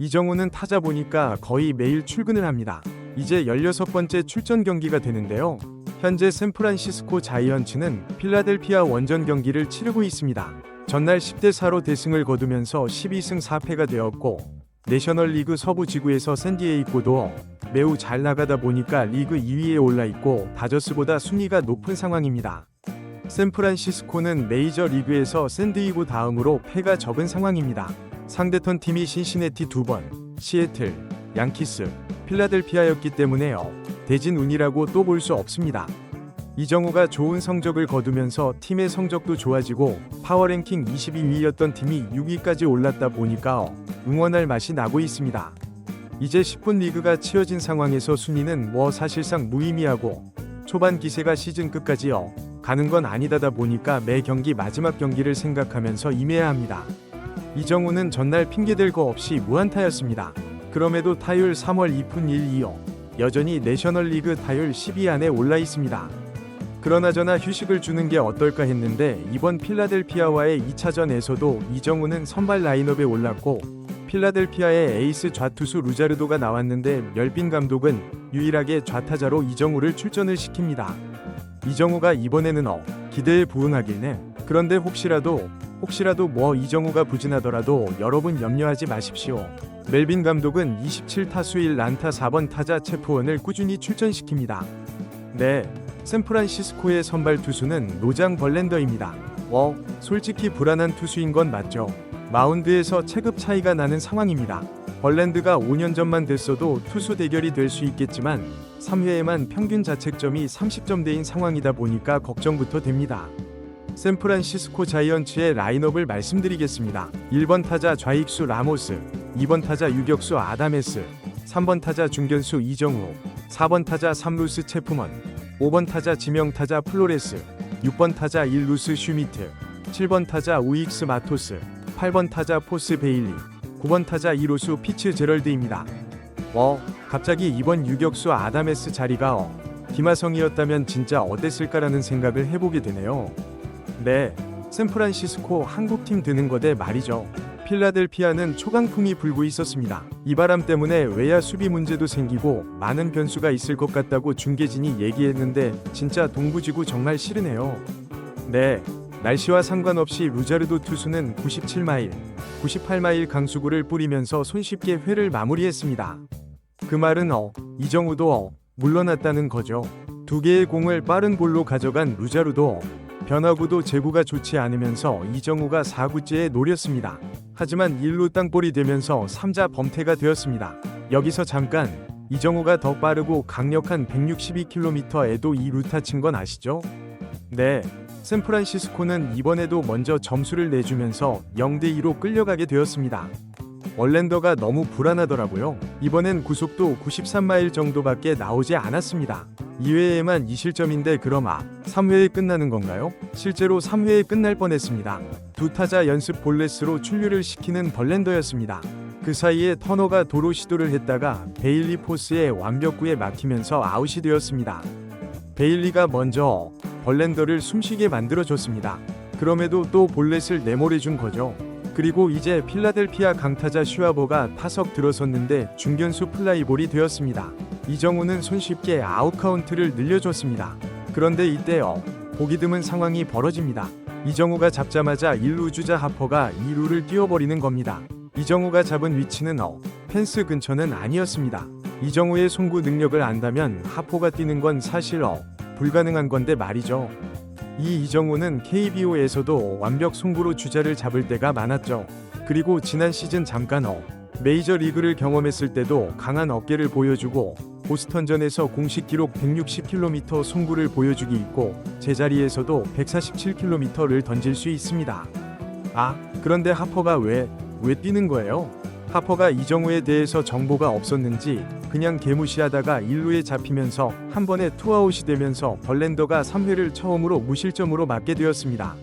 이정우는 타자 보니까 거의 매일 출근을 합니다. 이제 16번째 출전 경기가 되는데요. 현재 샌프란시스코 자이언츠는 필라델피아 원정 경기를 치르고 있습니다. 전날 10대 4로 대승을 거두면서 12승 4패가 되었고 내셔널리그 서부 지구에서 샌디에이고도 매우 잘 나가다 보니까 리그 2위에 올라 있고 다저스보다 순위가 높은 상황입니다. 샌프란시스코는 메이저 리그에서 샌디이고 다음으로 패가 적은 상황입니다. 상대턴 팀이 신시내티 두 번, 시애틀, 양키스, 필라델피아였기 때문에요. 대진 운이라고 또 볼 수 없습니다. 이정우가 좋은 성적을 거두면서 팀의 성적도 좋아지고 파워랭킹 22위였던 팀이 6위까지 올랐다 보니까 응원할 맛이 나고 있습니다. 이제 10분 리그가 치러진 상황에서 순위는 뭐 사실상 무의미하고 초반 기세가 시즌 끝까지요. 가는 건 아니다다 보니까 매 경기 마지막 경기를 생각하면서 임해야 합니다. 이정우는 전날 핑계댈 거 없이 무안타였습니다. 그럼에도 타율 3월 2푼 1, 2호 여전히 내셔널리그 타율 10위 안에 올라 있습니다. 그러나저나 휴식을 주는 게 어떨까 했는데 이번 필라델피아와의 2차전에서도 이정우는 선발 라인업에 올랐고 필라델피아의 에이스 좌투수 루자르도가 나왔는데 멸빈 감독은 유일하게 좌타자로 이정우를 출전을 시킵니다. 이정우가 이번에는 어 기대에 부응하길래 그런데 혹시라도 혹시라도 뭐 이정우가 부진하더라도 여러분 염려하지 마십시오. 멜빈 감독은 27타수 1란타 4번 타자 체프원을 꾸준히 출전시킵니다. 네, 샌프란시스코의 선발 투수는 노장 벌렌더입니다. 어, 솔직히 불안한 투수인 건 맞죠. 마운드에서 체급 차이가 나는 상황입니다. 벌랜드가 5년 전만 됐어도 투수 대결이 될 수 있겠지만 3회에만 평균 자책점이 30점대인 상황이다 보니까 걱정부터 됩니다. 샌프란시스코 자이언츠의 라인업을 말씀드리겠습니다. 1번 타자 좌익수 라모스, 2번 타자 유격수 아다메스, 3번 타자 중견수 이정우, 4번 타자 3루스 체프먼, 5번 타자 지명 타자 플로레스, 6번 타자 1루스 슈미트, 7번 타자 우익스 마토스, 8번 타자 포스 베일리, 9번 타자 2루수 피츠 제럴드입니다. 어, 갑자기 이번 유격수 아다메스 자리가 어, 김하성이었다면 진짜 어땠을까라는 생각을 해보게 되네요. 네, 샌프란시스코 한국팀 드는 거 대 말이죠. 필라델피아는 초강풍이 불고 있었습니다. 이 바람 때문에 외야 수비 문제도 생기고 많은 변수가 있을 것 같다고 중계진이 얘기했는데 진짜 동부지구 정말 싫으네요. 네, 날씨와 상관없이 루자르도 투수는 97마일, 98마일 강수구를 뿌리면서 손쉽게 회를 마무리했습니다. 그 말은 어, 이정우도 어, 물러났다는 거죠. 두 개의 공을 빠른 볼로 가져간 루자르도 어, 변화구도 제구가 좋지 않으면서 이정우가 4구째에 노렸습니다. 하지만 1루 땅볼이 되면서 3자 범퇴가 되었습니다. 여기서 잠깐 이정우가 더 빠르고 강력한 162km에도 이 루타 친 건 아시죠? 네. 샌프란시스코는 이번에도 먼저 점수를 내주면서 0대 2로 끌려가게 되었습니다. 얼랜더가 너무 불안하더라고요. 이번엔 구속도 93마일 정도밖에 나오지 않았습니다. 2회에만 2실점인데 그럼 아, 3회에 끝나는 건가요? 실제로 3회에 끝날 뻔했습니다. 두 타자 연습 볼넷으로 출루를 시키는 벌랜더였습니다. 그 사이에 터너가 도로 시도를 했다가 베일리 포스의 완벽구에 막히면서 아웃이 되었습니다. 베일리가 먼저 벌랜더를 숨쉬게 만들어줬습니다. 그럼에도 또 볼넷을 내몰해준 거죠. 그리고 이제 필라델피아 강타자 슈아버가 타석 들어섰는데 중견수 플라이볼이 되었습니다. 이정우는 손쉽게 아웃 카운트를 늘려줬습니다. 그런데 이때 어, 보기 드문 상황이 벌어집니다. 이정우가 잡자마자 1루 주자 하퍼가 2루를 뛰어버리는 겁니다. 이정우가 잡은 위치는 어, 펜스 근처는 아니었습니다. 이정우의 송구 능력을 안다면 하포가 뛰는 건 사실 어, 불가능한 건데 말이죠. 이 이정우는 KBO에서도 완벽 송구로 주자를 잡을 때가 많았죠. 그리고 지난 시즌 잠깐 어 메이저 리그를 경험했을 때도 강한 어깨를 보여주고 보스턴전에서 공식 기록 160km 송구를 보여주기 있고 제자리에서도 147km를 던질 수 있습니다. 아, 그런데 하퍼가 왜, 왜 뛰는 거예요? 하퍼가 이정우에 대해서 정보가 없었는지 그냥 개무시하다가 1루에 잡히면서 한 번에 투아웃이 되면서 벌랜더가 3회를 처음으로 무실점으로 맞게 되었습니다.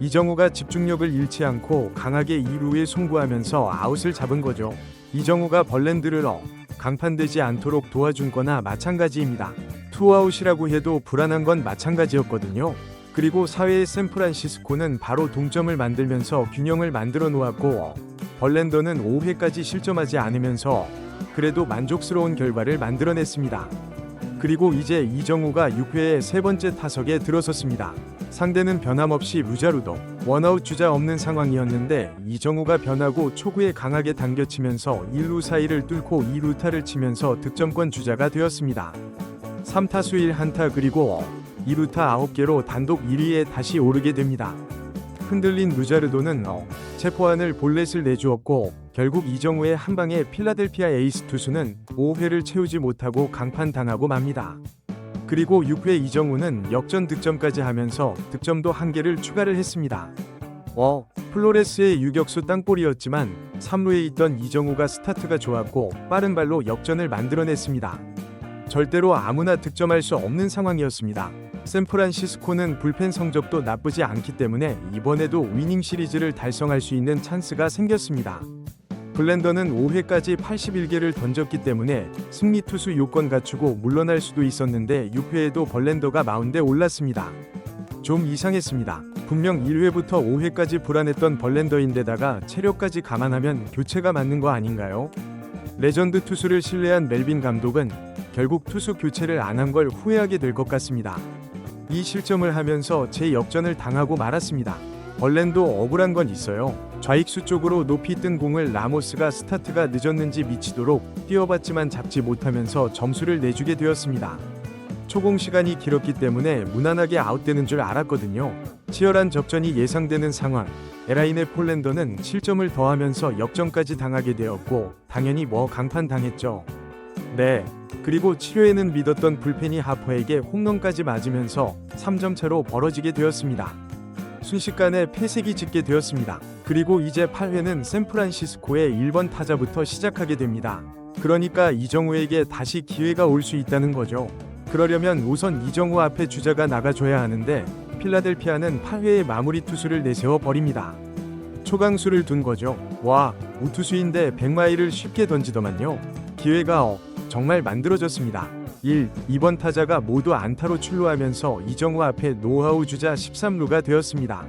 이정우가 집중력을 잃지 않고 강하게 2루에 송구하면서 아웃을 잡은 거죠. 이정우가 벌랜드를 어, 강판되지 않도록 도와준 거나 마찬가지입니다. 투아웃이라고 해도 불안한 건 마찬가지였거든요. 그리고 사회의 샌프란시스코는 바로 동점을 만들면서 균형을 만들어 놓았고 어, 벌렌더는 5회까지 실점하지 않으면서 그래도 만족스러운 결과를 만들어냈습니다. 그리고 이제 이정우가 6회에 세 번째 타석에 들어섰습니다. 상대는 변함없이 루자루도 원아웃 주자 없는 상황이었는데 이정우가 변하고 초구에 강하게 당겨치면서 1루 사이를 뚫고 2루타를 치면서 득점권 주자가 되었습니다. 3타수 1한타 그리고 2루타 9개로 단독 1위에 다시 오르게 됩니다. 흔들린 루자르도는 어, 체포안을 볼넷을 내주었고 결국 이정우의 한 방에 필라델피아 에이스 투수는 5회를 채우지 못하고 강판당하고 맙니다. 그리고 6회 이정우는 역전 득점까지 하면서 득점도 한 개를 추가를 했습니다. 어, 플로레스의 유격수 땅볼이었지만 3루에 있던 이정우가 스타트가 좋았고 빠른 발로 역전을 만들어냈습니다. 절대로 아무나 득점할 수 없는 상황이었습니다. 샌프란시스코는 불펜 성적도 나쁘지 않기 때문에 이번에도 위닝 시리즈를 달성할 수 있는 찬스가 생겼습니다. 블렌더는 5회까지 81개를 던졌기 때문에 승리 투수 요건 갖추고 물러날 수도 있었는데 6회에도 벌렌더가 마운드에 올랐습니다. 좀 이상했습니다. 분명 1회부터 5회까지 불안했던 벌렌더인데다가 체력까지 감안하면 교체가 맞는 거 아닌가요? 레전드 투수를 신뢰한 멜빈 감독은 결국 투수 교체를 안 한 걸 후회하게 될 것 같습니다. 이 실점을 하면서 제 역전을 당하고 말았습니다. 벌렌도 억울한 건 있어요. 좌익수 쪽으로 높이 뜬 공을 라모스가 스타트가 늦었는지 미치도록 뛰어봤지만 잡지 못하면서 점수를 내주게 되었습니다. 초공 시간이 길었기 때문에 무난하게 아웃되는 줄 알았거든요. 치열한 접전이 예상되는 상황. 에라인의 폴랜더는 실점을 더하면서 역전까지 당하게 되었고 당연히 뭐 강판 당했죠. 네. 그리고 7회에는 믿었던 불펜이 하퍼에게 홈런까지 맞으면서 3점 차로 벌어지게 되었습니다. 순식간에 폐색이 짙게 되었습니다. 그리고 이제 8회는 샌프란시스코의 1번 타자부터 시작하게 됩니다. 그러니까 이정우에게 다시 기회가 올 수 있다는 거죠. 그러려면 우선 이정우 앞에 주자가 나가줘야 하는데 필라델피아는 8회에 마무리 투수를 내세워 버립니다. 초강수를 둔 거죠. 와, 우투수인데 100마일을 쉽게 던지더만요. 기회가 어, 정말 만들어졌습니다. 1. 2번 타자가 모두 안타로 출루하면서 이정우 앞에 노하우 주자 13루가 되었습니다.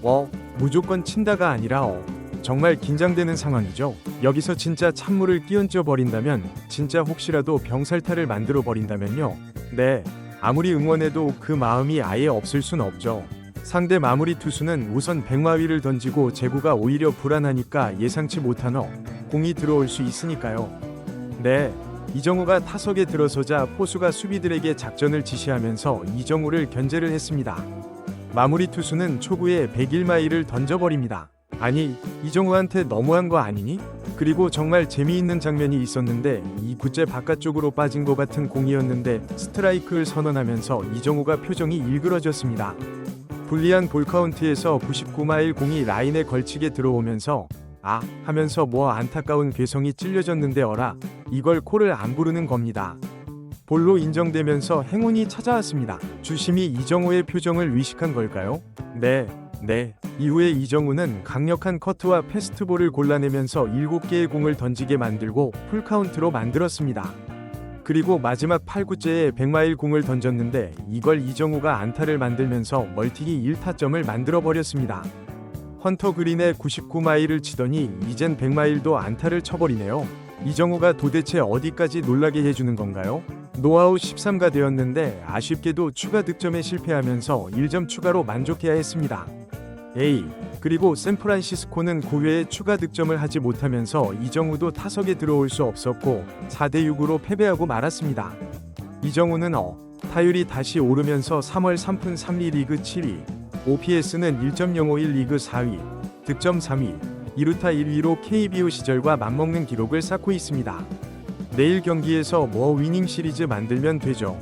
어, 무조건 친다가 아니라 어, 정말 긴장되는 상황이죠. 여기서 진짜 찬물을 끼얹어 버린다면, 진짜 혹시라도 병살타를 만들어 버린다면요. 네, 아무리 응원해도 그 마음이 아예 없을 순 없죠. 상대 마무리 투수는 우선 백마위를 던지고 제구가 오히려 불안하니까 예상치 못한 어, 공이 들어올 수 있으니까요. 네, 이정우가 타석에 들어서자 포수가 수비들에게 작전을 지시하면서 이정우를 견제를 했습니다. 마무리 투수는 초구에 101마일을 던져버립니다. 아니, 이정우한테 너무한 거 아니니? 그리고 정말 재미있는 장면이 있었는데 이 구째 바깥쪽으로 빠진 것 같은 공이었는데 스트라이크를 선언하면서 이정우가 표정이 일그러졌습니다. 불리한 볼 카운트에서 99마일 공이 라인에 걸치게 들어오면서 아 하면서 뭐 안타까운 괴성이 찔려졌는데 어라 이걸 코를 안 부르는 겁니다. 볼로 인정되면서 행운이 찾아왔습니다. 주심이 이정우의 표정을 위식한 걸까요? 네, 네. 이후에 이정우는 강력한 커트와 패스트볼을 골라내면서 7개의 공을 던지게 만들고 풀카운트로 만들었습니다. 그리고 마지막 8구째에 100마일 공을 던졌는데 이걸 이정우가 안타를 만들면서 멀티기 1타점을 만들어 버렸습니다. 헌터 그린의 99마일을 치더니 이젠 100마일도 안타를 쳐버리네요. 이정우가 도대체 어디까지 놀라게 해주는 건가요? 노아웃 13가 되었는데 아쉽게도 추가 득점에 실패하면서 1점 추가로 만족해야 했습니다. A 그리고 샌프란시스코는 고회에 추가 득점을 하지 못하면서 이정우도 타석에 들어올 수 없었고 4대 6으로 패배하고 말았습니다. 이정우는 어 타율이 다시 오르면서 3월 3푼 3리 리그 7위, OPS는 1.051 리그 4위, 득점 3위, 2루타 1위로 KBO 시절과 맞먹는 기록을 쌓고 있습니다. 내일 경기에서 뭐 위닝 시리즈 만들면 되죠.